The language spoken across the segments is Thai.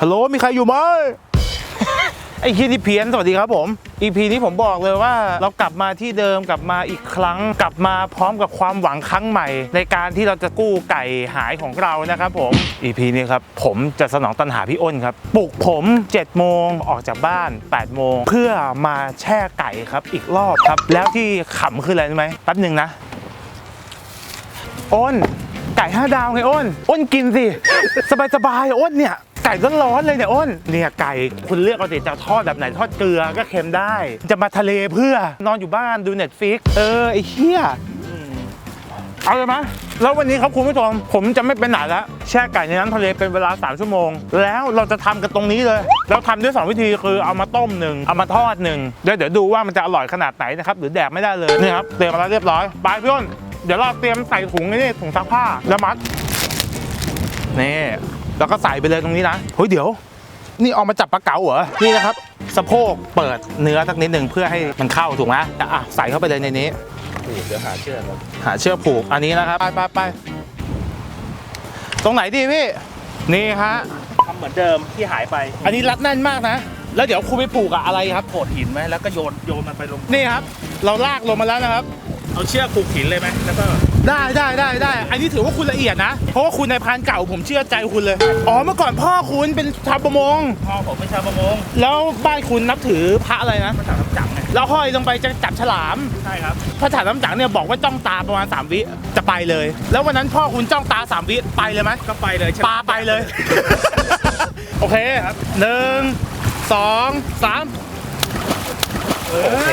ฮัลโหลมีใครอยู่ไหมไอ้คีนี่เพี้ยนสวัสดีครับผม EP นี้ผมบอกเลยว่าเรากลับมาที่เดิมกลับมาอีกครั้ง กลับมาพร้อมกับความหวังครั้งใหม่ ในการที่เราจะกู้ไก่หายของเรานะครับผม EP นี้ครับผมจะสนองตันหาพี่อ้นครับปลุกผม7โมงออกจากบ้าน8โมงเพื่อมาแช่ไก่ครับอีกรอบครับ แล้วที่ขำคืออะไรรู้ไหมแป๊บหนึ่งนะอ้นไก่ห้าดาวไงอ้นอ้นกินสิสบายสบายๆอ้นเนี่ย ไก่ร้อนๆเลยเนี่ยอ้นเนี่ยไก่คุณเลือกเอาสิจะทอดแบบไหนทอดเกลือก็เค็มได้ จะมาทะเลเพื่อนอนอยู่บ้านดูเน็ตฟิกเออไอ้เหี้ยเอาเลยไหมแล้ววันนี้ครับคุณผู้ชมผมจะไม่เป็นไหนแล้วแช่ไก่ในน้ำทะเลเป็นเวลา 3 ชั่วโมง แล้วเราจะทำกันตรงนี้เลย เราทำด้วยสองวิธีคือเอามาต้มหนึ่งเอามาทอดหนึ่งเดี๋ยวเดี๋ยวดูว่ามันจะอร่อยขนาดไหนนะครับหรือแดกไม่ได้เลยนี่ครับเตรียมมาแล้วเรียบร้อยไปพี่อ้นเดี๋ยวเราเตรียมใส่ถุงนี่ถุงซักผ้าแล้วมัดนี่ แล้วก็ใส่ไปเลยตรงนี้นะเฮ้ยเดี๋ยว นี่เอามาจับปลาเก๋าเหรอนี่นะครับสะโพกเปิดเนื้อสักนิดหนึ่งเพื่อให้มันเข้าถูกไหมอะใส่เข้าไปเลยในนี้เดี๋ยวหาเชือกครับหาเชือกผูกอันนี้นะครับไปไปไปตรงไหนดีพี่นี่ฮะทำเหมือนเดิมที่หายไป อันนี้รัดแน่นมากนะ แล้วเดี๋ยวครูไปผูกกับอะไรครับโขดหินไหมแล้วก็โยนโยนมันไปลงนี่ครับ เราลากลงมาแล้วนะครับ เอาเชือกผูกหินเลยไหมแล้วก็ได้ได้ได้ได้ อันนี้ถือว่าคุณละเอียดนะ เพราะว่าคุณในพรานเก่าผมเชื่อใจคุณเลย อ๋อเมื่อก่อนพ่อคุณเป็นชาวประมง พ่อผมเป็นชาวประมง แล้วบ้านคุณนับถือพระอะไรนะมาจากน้ำจังไงแล้วห้อยลงไปจะจับฉลาม ใช่ครับพระฉาน้ำจังเนี่ยบอกว่าจ้องตาประมาณ 3 วิจะไปเลย แล้ววันนั้นพ่อคุณจ้องตา 3 วิไปเลยไหมก็ไปเลยใช่ไหมปาไปเลย โอเคหนึ่งสองสามโอเค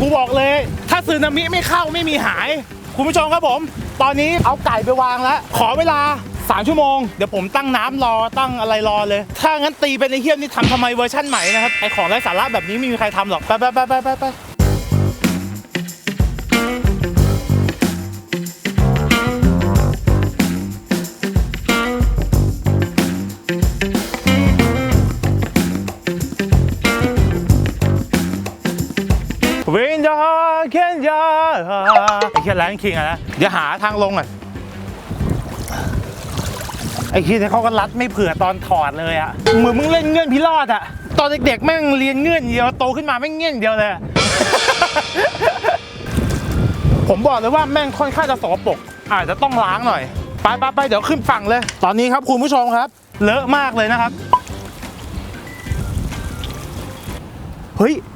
กูบอกเลยถ้าสึนามิไม่เข้าไม่มีหาย คุณผู้ชมครับผม ตอนนี้เอาไก่ไปวางแล้ว ขอเวลา 3 ชั่วโมง เดี๋ยวผมตั้งน้ำรอตั้งอะไรรอเลย ถ้างั้นตีเป็นไอเฮียมนี่ทำทำไมเวอร์ชั่นใหม่นะครับไอของไร้สาระแบบนี้ไม่มีใครทำหรอกไปไปไปไปไป ไอ้เคียแรงคิงอะนะ เดี๋ยวหาทางลงอะ ไอ้คิดเขาก็รัดไม่เผื่อตอนถอดเลยอะเหมือนมึงเล่นเงื่อนพิรอดอะตอนเด็กๆแม่งเรียนเงื่อนเดียวโตขึ้นมาแม่งเงื่อนเดียวเลยอะผมบอกเลยว่าแม่งค่อนข้างจะสกปรกอาจจะต้องล้างหน่อยไปไปไปเดี๋ยวขึ้นฝั่งเลย ตอนนี้ครับคุณผู้ชมครับ เลอะมากเลยนะครับ เฮ้ยเ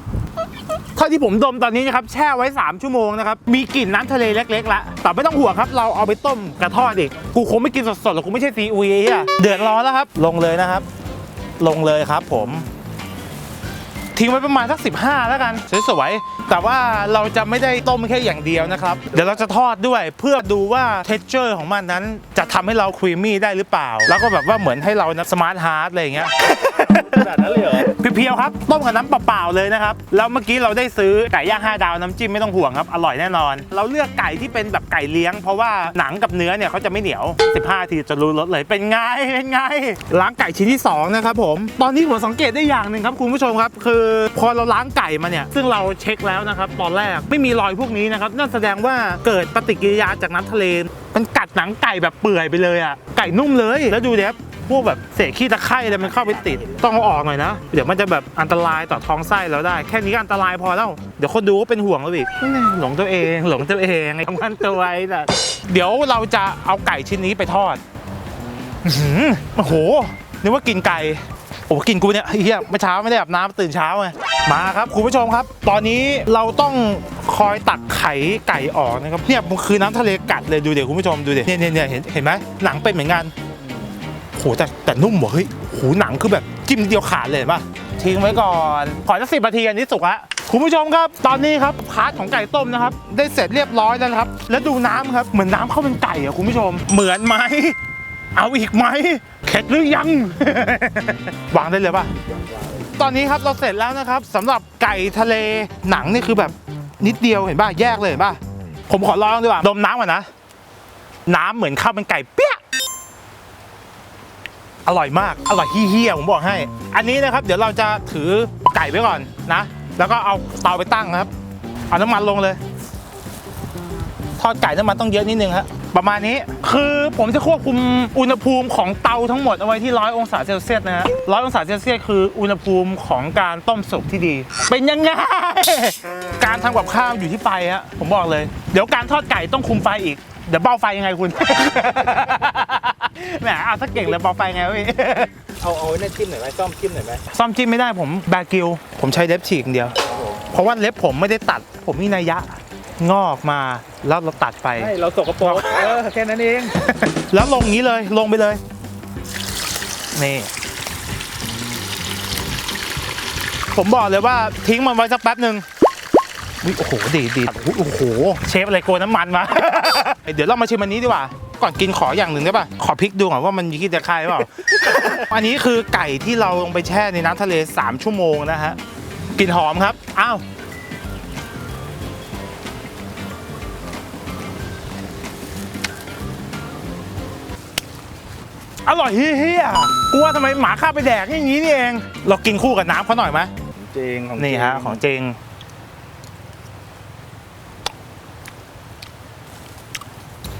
ท่าที่ผมดมตอนนี้นะครับแช่ไว้ 3 ชั่วโมงนะครับมีกลิ่นน้ำทะเลเล็กๆละแต่ไม่ต้องห่วงครับ เราเอาไปต้มกระทอดอีกกูคงไม่กินสดๆหรอกกูไม่ใช่ซีอุยอะเดือดร้อนแล้วครับ ลงเลยนะครับ ลงเลยครับผม ทิ้งไว้ประมาณสัก 15 แล้วกันสวยๆแต่ว่าเราจะไม่ได้ต้มแค่อย่างเดียวนะครับ เดี๋ยวเราจะทอดด้วยเพื่อดูว่าเท็กเจอร์ของมันนั้น จะทำให้เราครีมมี่ได้หรือเปล่า แล้วก็แบบว่าเหมือนให้เรานะสมาร์ทฮาร์ดอะไรอย่างเงี้ยขนาดนั้นเลยเหรอเพียวๆครับ ต้มกับน้ำเปล่าๆเลยนะครับ แล้วเมื่อกี้เราได้ซื้อไก่ย่าง5ดาวน้ำจิ้มไม่ต้องห่วงครับ อร่อยแน่นอน เราเลือกไก่ที่เป็นแบบไก่เลี้ยง เพราะว่าหนังกับเนื้อเนี่ยเขาจะไม่เหนียว 15 ทีจะรู้รสเลยเป็นไงเป็นไงล้างไก่ชิ้นที่ 2 นะครับผม ตอนนี้ผมสังเกตได้อย่างหนึ่งครับคุณผู้ชมครับ คือพอเราล้างไก่มาเนี่ย ซึ่งเราเช็คแล้วนะครับ ตอนแรกไม่มีรอยพวกนี้นะครับ นั่นแสดงว่าเกิดปฏิกิริยาจากน้ำทะเล มันกัดหนังไก่แบบเปื่อยไปเลยอะ ไก่นุ่มเลย แล้วดูเด็บพวกแบบเศษขี้ตะไคร่อะไรมันเข้าไปติด ต้องเอาออกหน่อยนะ เดี๋ยวมันจะแบบอันตรายต่อท้องไส้เราได้ แค่นี้ก็อันตรายพอแล้ว เดี๋ยวคนดูก็เป็นห่วงเราอีก หลงตัวเอง หลงตัวเองไอ้ทำมันตัวไว้แต่เดี๋ยวเราจะเอาไก่ชิ้นนี้ไปทอดโอ้โหนึกว่ากินไก่ โอ้กินกูเนี่ยเฮียเมื่อเช้าไม่ได้อาบน้ำตื่นเช้าไงมาครับคุณผู้ชมครับ ตอนนี้เราต้องคอยตักไข่ไก่ออกนะครับเนี่ยมันคือน้ำทะเลกัดเลยดูเดี๋ยวคุณผู้ชมดูเดี๋ยวเนี่ยเนี่ยเนี่ยเห็นเห็นไหมหนังเป็นเหมือนกันโหแต่แต่นุ่มว่ะเฮ้ยโหหนังคือแบบจิ้มเดียวขาดเลยเห็นป่ะทิ้งไว้ก่อนขอสักสิบนาทีอันนี้สุกละคุณผู้ชมครับ ตอนนี้ครับพาร์ทของไก่ต้มนะครับ ได้เสร็จเรียบร้อยแล้วครับ แล้วดูน้ำครับ เหมือนน้ำข้าเป็นไก่อะคุณผู้ชม เหมือนไหม เอาอีกไหม เข็ดหรือยัง วางได้เลยป่ะ ตอนนี้ครับเราเสร็จแล้วนะครับสำหรับไก่ทะเลหนังนี่คือแบบนิดเดียวเห็นป่ะแยกเลยเห็นป่ะ ผมขอลองดีกว่าดมน้ำก่อนนะ น้ำเหมือนข้าวเป็นไก่เปี้ยอร่อยมากอร่อยเฮี้ยผมบอกให้ อันนี้นะครับ เดี๋ยวเราจะถือไก่ไว้ก่อนนะ แล้วก็เอาเตาไปตั้งนะครับ เอาน้ำมันลงเลย ทอดไก่น้ำมันต้องเยอะนิดนึงครับ ประมาณนี้คือผมจะควบคุมอุณหภูมิของเตาทั้งหมดเอาไว้ที่ร้อยองศาเซลเซียสนะฮะร้อยองศาเซลเซียสคืออุณหภูมิของการต้มสุกที่ดี เป็นยังไง การทำกับข้าวอยู่ที่ไฟฮะผมบอกเลย เดี๋ยวการทอดไก่ต้องคุมไฟอีก เดี๋ยวเบาไฟยังไงคุณ แหมเอาสักเก่งเลยเบาไฟไงวะพี่ เอาเอาไว้ในจิ้มหน่อยไหมซ่อมจิ้มหน่อยไหมซ่อมจิ้มไม่ได้ผมแบกิวผมใช้เล็บฉีกอย่างเดียว เพราะว่าเล็บผมไม่ได้ตัด ผมมีนัยยะ งอกมาแล้วเราตัดไปให้เราสกปรกเออแค่นั้นเอง แล้วลงอย่างนี้เลยลงไปเลย นี่ ผมบอกเลยว่าทิ้งมันไว้สักแป๊บหนึ่งอุ๊ยโอ้โหดีดีอุ๊ยโอ้โห เชฟอะไรโกนน้ำมันมา เดี๋ยวเรามาชิมอันนี้ดีกว่า ก่อนกินขออย่างหนึ่งได้ป่ะ ขอพริกดูก่อนว่ามันมีขี้ตะไคร้เปล่า อันนี้คือไก่ที่เราลงไปแช่ในน้ำทะเล 3 ชั่วโมงนะฮะกลิ่นหอมครับ อ้าว อร่อยเฮี้ยๆกูว่าทำไมหมาข้าไปแดกอย่างนี้นี่เอง เรากินคู่กับน้ำเขาหน่อยไหมจริงของนี่ฮะของจริง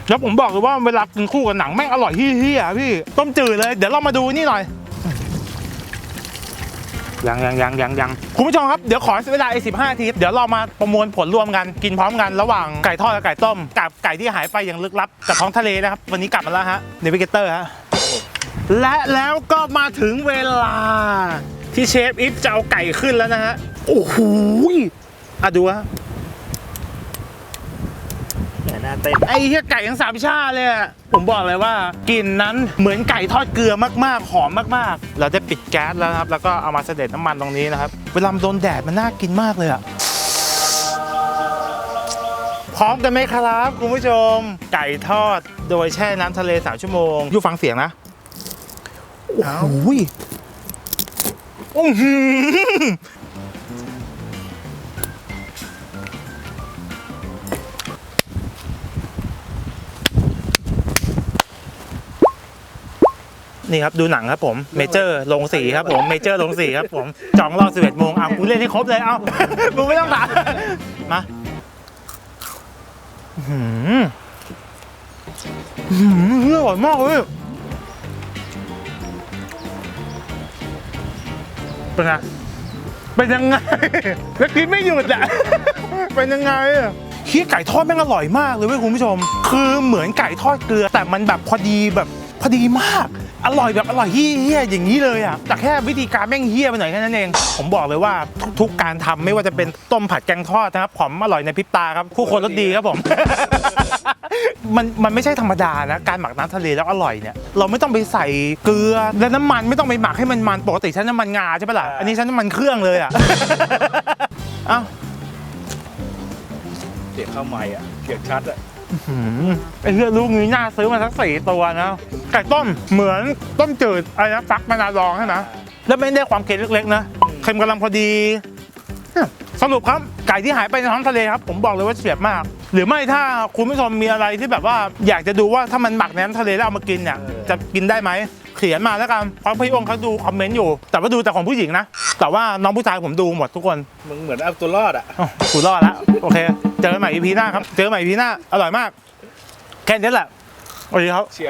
แล้วผมบอกเลยว่าเวลากินคู่กับหนังแม่งอร่อยเฮี้ยๆพี่ ต้มจืดเลย เดี๋ยวเรามาดูนี่หน่อย ยังยังยังยังยังคุณผู้ชมครับ เดี๋ยวขอเวลาอีกสิบห้านาที เดี๋ยวเรามาประมวลผลรวมกัน กินพร้อมกันระหว่างไก่ทอดกับไก่ต้ม กับไก่ที่หายไปอย่างลึกลับจากท้องทะเลนะครับ วันนี้กลับมาแล้วฮะเนวิเกเตอร์ฮะ และแล้วก็มาถึงเวลา ที่เชฟอิฟจะเอาไก่ขึ้นแล้วนะฮะ โอ้โหยอะดูฮะแหมหน้าเต้นไอ้เหี้ยไก่ทั้งสามชาติเลยอะผมบอกเลยว่ากลิ่นนั้นเหมือนไก่ทอดเกลือมากๆ หอมมากๆ เราได้ปิดแก๊สแล้วนะครับ แล้วก็เอามาเสด็จน้ำมันตรงนี้นะครับ เวลามันโดนแดดมันน่ากินมากเลยอะพร้อมกันไหมครับ คุณผู้ชม ไก่ทอดโดยแช่น้ำทะเลสามชั่วโมง อยู่ฟังเสียงนะ โอ้โหอื้อหือนี่ครับ ดูหนังครับผมเมเจอร์ลงสีครับผมเมเจอร์ลงสีครับผมจองรอบ11โมงเอากูเล่นให้ครบเลย เอามึงไม่ต้องถามมาอื้อหืออื้อหืออร่อยมากเลย เป็นไงเป็นยังไง แล้วกินไม่หยุดอะ เป็นยังไงอะเฮียไก่ทอดแม่งอร่อยมากเลยเว้ยคุณผู้ชม คือเหมือนไก่ทอดเกลือ แต่มันแบบพอดีแบบพอดีมาก อร่อยแบบอร่อยเฮี้ยๆอย่างนี้เลยอะ แต่แค่วิธีการแม่งเฮี้ยไปหน่อยแค่นั้นเอง ผมบอกเลยว่าทุกๆการทำไม่ว่าจะเป็นต้มผัดแกงทอดนะครับผมอร่อยในพริบตาครับ ผู้คนรสดีครับผม มันมันไม่ใช่ธรรมดานะการหมักน้ำทะเลแล้วอร่อยเนี่ยเราไม่ต้องไปใส่เกลือและน้ำมันไม่ต้องไปหมักให้มันมันปกติใช้น้ำมันงาใช่ปะล่ะอันนี้ใช้น้ำมันเครื่องเลยอะเอ้าเสียงข้าวใหม่อะเสียงชัดอะหืมไอ้เรื่องลูกนี้น่าซื้อมาสักสี่ตัวนะไก่ต้มเหมือนต้มจืดอะไรนะฟักมะนาวดองใช่ไหมแล้วไม่ได้ความเค็มเล็กๆนะเค็มกำลังพอดีเนี่ยสรุปครับไก่ที่หายไปในท้องทะเลครับ ผมบอกเลยว่าเฉียบมาก หรือไม่ถ้าคุณผู้ชมมีอะไรที่แบบว่าอยากจะดูว่าถ้ามันหมักในน้ำทะเลแล้วเอามากินเนี่ยจะกินได้ไหมเขียนมาแล้วกันเพราะพี่องค์เขาดูคอมเมนต์อยู่ แต่ว่าดูแต่ของผู้หญิงนะ แต่ว่าน้องผู้ชายผมดูหมดทุกคนมึงเหมือนเอาตัวรอดอะอ้าวกูรอดแล้วโอเค เจอกันใหม่ EP หน้าครับ เจอกันใหม่ EP หน้า อร่อยมาก แค่นี้แหละสวัสดีครับเชียร์